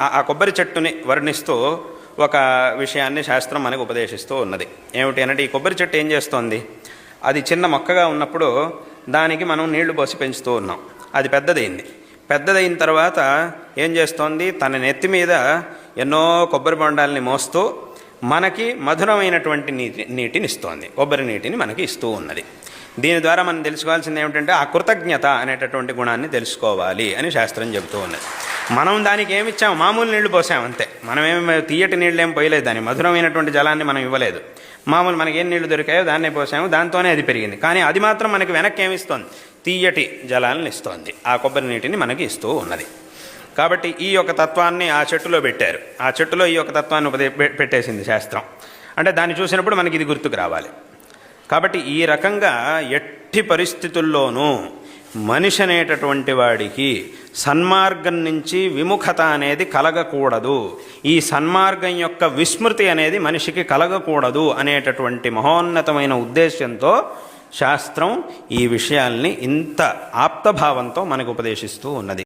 ఆ- కొబ్బరి చెట్టుని వర్ణిస్తూ ఒక విషయాన్ని శాస్త్రం మనకు ఉపదేశిస్తూ ఉన్నది. ఏమిటి అంటే ఈ కొబ్బరి చెట్టు ఏం చేస్తోంది? అది చిన్న మొక్కగా ఉన్నప్పుడు దానికి మనం నీళ్ళు పోసి పెంచుతూ ఉన్నాం. అది పెద్దదైంది. పెద్దదైన తర్వాత ఏం చేస్తోంది? తన నెత్తి మీద ఎన్నో కొబ్బరి బొండాలని మోస్తూ మనకి మధురమైనటువంటి నీటి నీటిని ఇస్తోంది. కొబ్బరి నీటిని మనకి ఇస్తూ ఉన్నది. దీని ద్వారా మనం తెలుసుకోవాల్సింది ఏమిటంటే ఆ కృతజ్ఞత అనేటటువంటి గుణాన్ని తెలుసుకోవాలి అని శాస్త్రం చెబుతూ ఉన్నది. మనం దానికి ఏమిచ్చాం మామూలు నీళ్ళు పోసాం అంతే. మనం తీయటి నీళ్ళు ఏం పోయలేదు దాని మధురమైనటువంటి జలాన్ని మనం ఇవ్వలేదు. మామూలు మనకి ఏం నీళ్ళు దొరికాయో దాన్నే పోసాము. దాంతోనే అది పెరిగింది. కానీ అది మాత్రం మనకి వెనక్కి ఏమిస్తోంది తీయటి జలాలను ఇస్తోంది. ఆ కొబ్బరి నీటిని మనకి ఇస్తూ ఉన్నది. కాబట్టి ఈ యొక్క తత్వాన్ని ఆ చెట్టులో పెట్టారు. ఆ చెట్టులో ఈ యొక్క తత్వాన్ని ఉపదే పె- పెట్టేసింది శాస్త్రం. అంటే దాన్ని చూసినప్పుడు మనకి ఇది గుర్తుకు రావాలి. కాబట్టి ఈ రకంగా ఎట్టి పరిస్థితుల్లోనూ మనిషి అనేటటువంటి వాడికి సన్మార్గం నుంచి విముఖత అనేది కలగకూడదు. ఈ సన్మార్గం యొక్క విస్మృతి అనేది మనిషికి కలగకూడదు అనేటటువంటి మహోన్నతమైన ఉద్దేశ్యంతో శాస్త్రం ఈ విషయాల్ని ఇంత ఆప్తభావంతో మనకు ఉపదేశిస్తూ ఉన్నది.